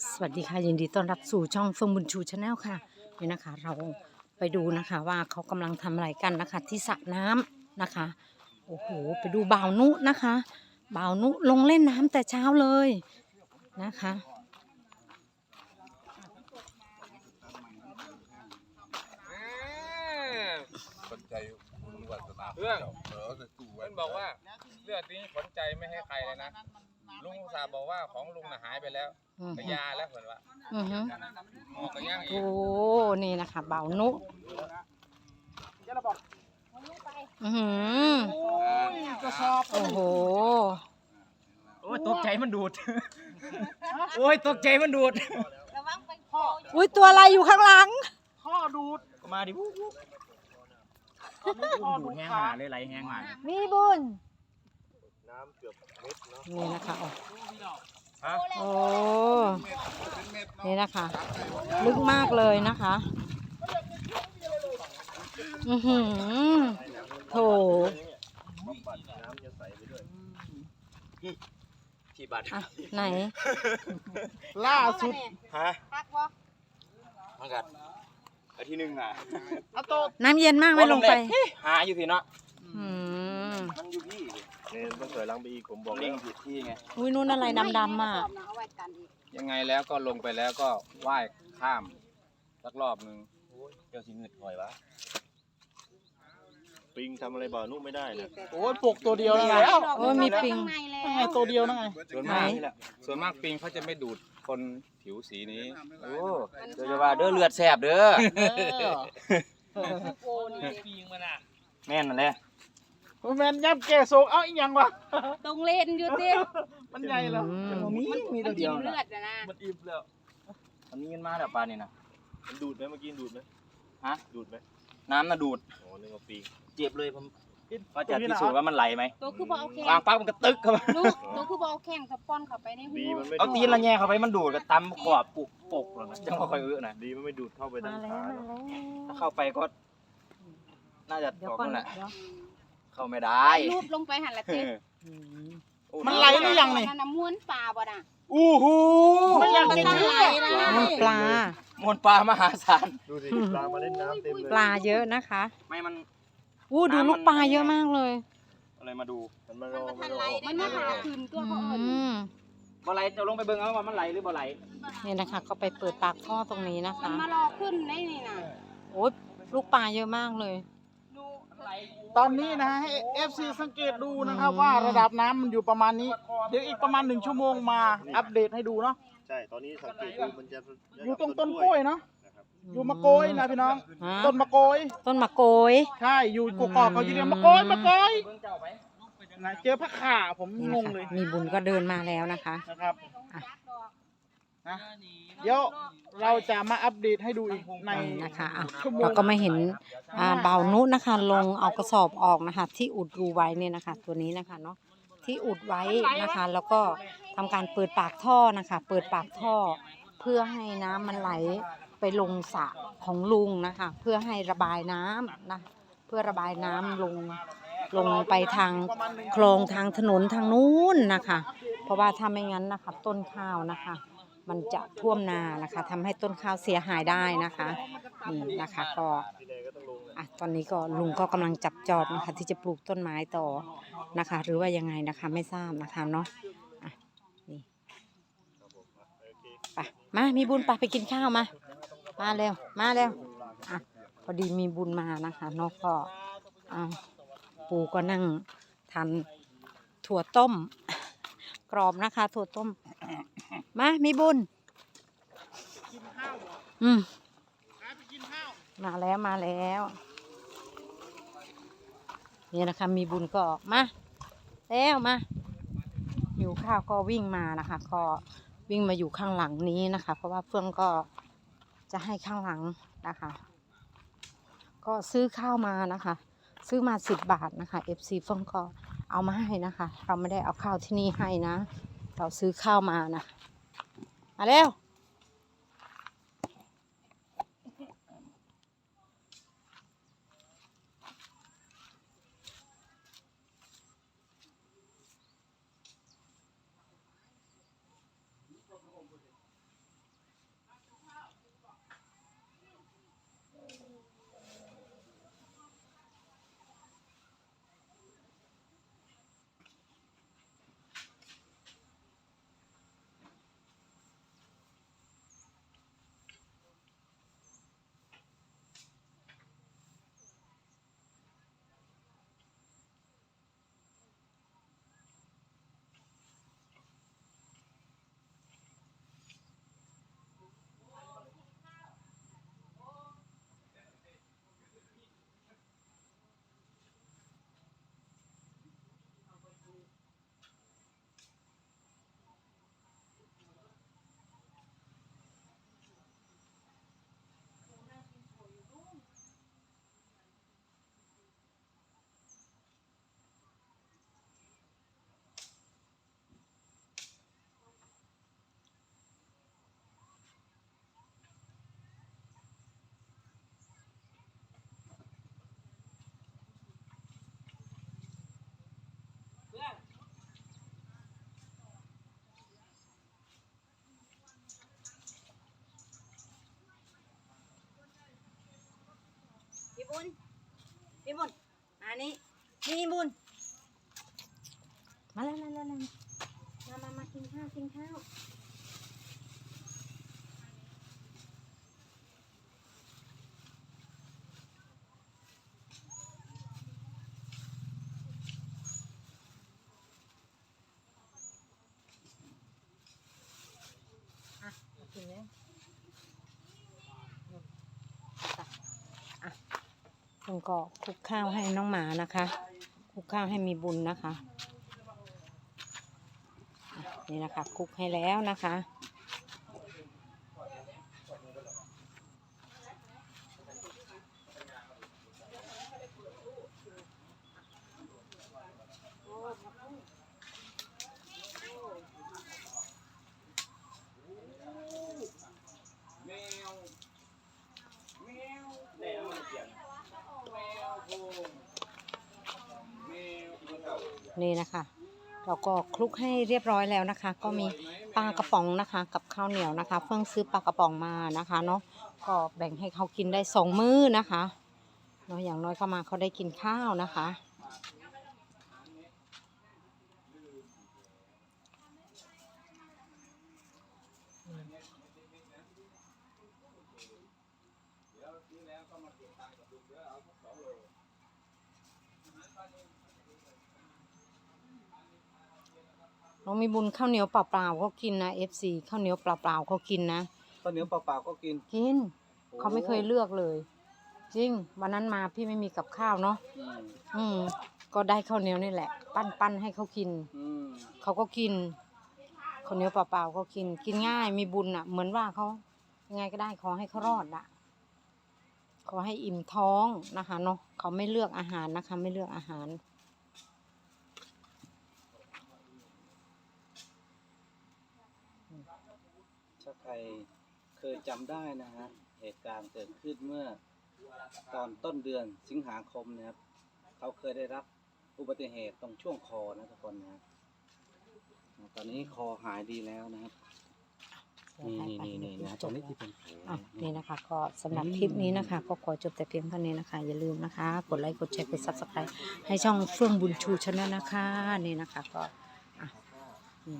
สวัสดีค่ะยินดีต้อนรับสู่ช่องเฟิร์มบุญชูชาแนลค่ะนี่นะคะ เราไปดูนะคะว่าเขากำลังทำอะไรกันนะคะ ที่สระน้ำนะคะโอ้โหไปดูบ่าวนุนะคะบ่าวนุลงเล่นน้ำแต่เช้าเลยนะคะสนใจคุณวัฒนาเรื่องเออจะตู้ไว้มันบอกว่าเลือดนี้ขนใจไม่ให้ใครเลยนะลุงอุตสาห์บอกว่าของลุงน่ะหายไปแล้วอือ กระฮึยาแล้วเหมือนว่าอือฮึหมอกกระย่างอีโอ้กนี่นะคะบ่าวนุอือหือกระสอบโอ้โห โอ้ยตกใจมันดูด โอ้ยตกใจมันดูดอุ้ยตัวอะไรอยู่ข้างหลังข้อดูดก็มาดิวู้วู้ข้อดูดแห้งมาเลยไหลแห้งมามีบุญ นี่นะคะโอ้ฮะ โอ้นี่นะคะ ลึกมากเลยนะคะอือหือโถที่บัตรอะไหน ล่าสุดฮะพักบ่มากัดอาทิตย์หนึ่งอะเอาโตน้ำเย็นมากไหมลงไป หาอยู่พี่เนาะ อืม มันอยู่พี่ เนี่ยต้ องถอยหลังไปอีกผมบอกเล่แล้งวผิดที่ไง อุ้ยนู่นอะไรดำๆอะเอาไว้กันอีกยังไงแล้วก็ลงไปแล้วก็ว่ายข้ามสักรอบหนึ่งเจ้าสิเงืดถอยวะปิงทำอะไรบ่าวนุ่มไม่ได้นะโอ้ยปลุกตัวเดียวแล้วโอ้ยมีปิง ข้างในแล้วไงตัวเดียวนั่งไงส่วนมากนี่แหละส่วนมากปิงเขาจะไม่ดูดคนผิวสีนี้โอ้เดี๋ยวจะว่าเด้อเลือดแสบเด้อโอ้นี่แม่นนั่นแหละ แมนยับแกโศกเอ้าอีหยังวะ ตรงเล่นอยู่ติมันใหญ่แล้วอืม มีมีมัตันวเดีกิยนวเลืนะอดอะนะมันอิ่มแล้ว มันมีเงินมาแล้วปลานี่นะมันดูดไหมเมื่อกี้ดูดไหมฮะ ดูดไหมน้ำน่ะดูด อ๋อนึกว่าปิงเจ็บเลยผมว่าจะพิสูจน์ว่ามันไหลไหมตัวคือบ่เอาแข้งวางปั๊บมันก็ตึกเข้ามาลูกตัวคือบ่เอาแข้งสะป้อนเข้าไปในหูดีมันไม่เอาดูตีดนละแง่เข้าไปมันดูดก็ตำขอบปุกปกเลยนะจังว่าค่อยเอื้อนะดีมันไม่ดูดเข้าไปทางขาเนอะถ้าเข้าไปก็ น่าจะเดี๋ยวออกก่อนนั่นแหละเดี๋ยว เข้าไม่ได้รูปลงไปหั่นละเต้อืมโอ้มันไหลหรือยังนี่ นั่นน่ะม้วนปลาบ่น่ะอู้หูมันอยากมันกินจะเลืไหลอดนะนู่นปลา มวลปลามหาศาลดูสิปลามาเล่นน้ำเต็มเลยปลาเยอะนะคะไม่มันอู้ดูลูกปลาเยอะมากเลยอะไรมาดูมันมารอมารอมันมาหาคืนตัวอืเขาเอิ้นมบ่ไหลจะลงไปเบิ่งเอาว่ามันไหลหรือบ่ไหลนี่นะคะก็ไปเปิดปากท่อตรงนี้นะมันคะมารอขึ้นได้นี่น่ะโอ้ยลูกปลาเยอะมากเลย ตอนนี้นะให้ FC สังเกตดูนะครับว่าระดับน้ำมันอยู่ประมาณนี้ เดี๋ยวอีกประมาณหนึ่งชั่วโมงมาอัปเดตให้ดูเนาะใช่ตอนนี้สังเกตดูมันจะอยู่ตรงต้นกล้วยเนาะอยู่มะโกยนะพี่น้อง ฮะต้นมะโกย ต้นมะโกย ใช่อยู่กกอกเขาจะเรียกมะโกยมะโกยเบิ่งเจ้าไปนะเจอพระข่าผมนี่งนะงคะเลยมีบุญก็เดินมาแล้วนะคะนะครับ อะ นะเดี๋ยวเราจะมาอัปเดตให้ดูอีกในนี่นะคะอะชั่วโมง เราก็ไม่เห็นอ่าเบานุนะคะ ลงเอากระสอบออกนะคะ ที่อุดรูไว้เนี่ยนะคะ ตัวนี้นะคะเนาะที่อุดไว้นะคะ แล้วก็ทำการเปิดปากท่อนะคะ เปิดปากท่อ เพื่อให้น้ำมันไหลไปลงสระของลุงนะคะ เพื่อให้ระบายน้ำนะเพื่อระบายน้ำลงลงไปทางคลองทางถนนทางนู้นนะคะ เพราะว่าถ้าไม่งั้นนะคะ ต้นข้าวนะคะ มันจะท่วมนานะคะทำให้ต้นข้าวเสียหายได้นะคะนี่นะคะก็อะตอนนี้ก็ลุงก็กำลังจับจอบนะคะ ที่จะปลูกต้นไม้ต่อนะคะ หรือว่ายังไงนะคะไม่ทราบนะคะเนาะอะนี่ไปมามีบุญไปไปกินข้าวมา มาเร็วมาเร็วอะพอดีมีบุญมานะคะเนกก็อ่าปูก็นั่งทานถั่วต้มกรอบนะคะ ถั่วต้ม มามีบุญอืมมาแล้วมาแล้วนี่นะคะมีบุญก็มาแล้วมาหิวข้าวก็วิ่งมานะคะ ก็วิ่งมาอยู่ข้างหลังนี้นะคะ เพราะว่าเฟื่องก็จะให้ข้างหลังนะคะ ก็ซื้อข้าวมานะคะ ซื้อมาสิบบาทนะคะ FC เฟื่องก็เอามาให้นะคะ เราไม่ได้เอาข้าวที่นี่ให้นะ เราซื้อข้าวมานะ มาเร็ว นี่บุญมาแล้วมาแล้วมามามามากินข้าวกินข้าวอะมากินเลยอะคุณก็คลุกข้าวให้น้องหมานะคะ คลุกข้าวให้มีบุญนะคะ นี่นะคะคลุกให้แล้วนะคะ นี่นะคะเราก็คลุกให้เรียบร้อยแล้วนะคะ ก็มีปลากระป๋องนะคะ กับข้าวเหนียวนะคะ เพิ่งซื้อปลากระป๋องมานะคะเนาะก็แบ่งให้เขากินได้สองมื้อนะคะเนาะอย่างน้อยก็มาเขาได้กินข้าวนะคะ น้องมีบุญข้าวเหนียวเปล่าๆเขากินนะ FC ข้าวเหนียวเปล่าๆเขากินนะข้าวเหนียวเปล่าๆก็กินกินเขาไม่เคยเลือกเลย จริง วันนั้นมาพี่ไม่มีกับข้าวเนาะอืมอืม ก็ได้ข้าวเหนียวนี่แหละ ปั้นปั้นให้เขากิน อืมเขาก็กินข้าวเหนียวเปล่าๆเขากิน กินง่ายมีบุญอะ เหมือนว่าเขายังไงก็ได้ขอให้เขารอดอะ ขอให้อิ่มท้องนะคะเนาะเขาไม่เลือกอาหารนะคะ ไม่เลือกอาหาร ถ้าใค รเคยจำได้นะฮะเหตุการณ์เกิดขึ้นเมื่อตอนต้นเดือนสิงหาคมนะครับ เขาเคยได้รับอุบัติเหตุตรงช่วงคอนะทุกคนนะตอนนี้คอหายดีแล้วนะครับนี่นี่นี่นะตอนนี้ที่เป็นแผลอะนี่นะคะก็สำหรับคลิปนี้นะคะ ก็ขอจบแต่เพียงเท่านี้นะคะ อย่าลืมนะคะ กดไลค์กดแชร์กดซับสไครต์ให้ช่องเฟื่องบุญชูชาแนลนะคะ นี่นะคะก็อะนี่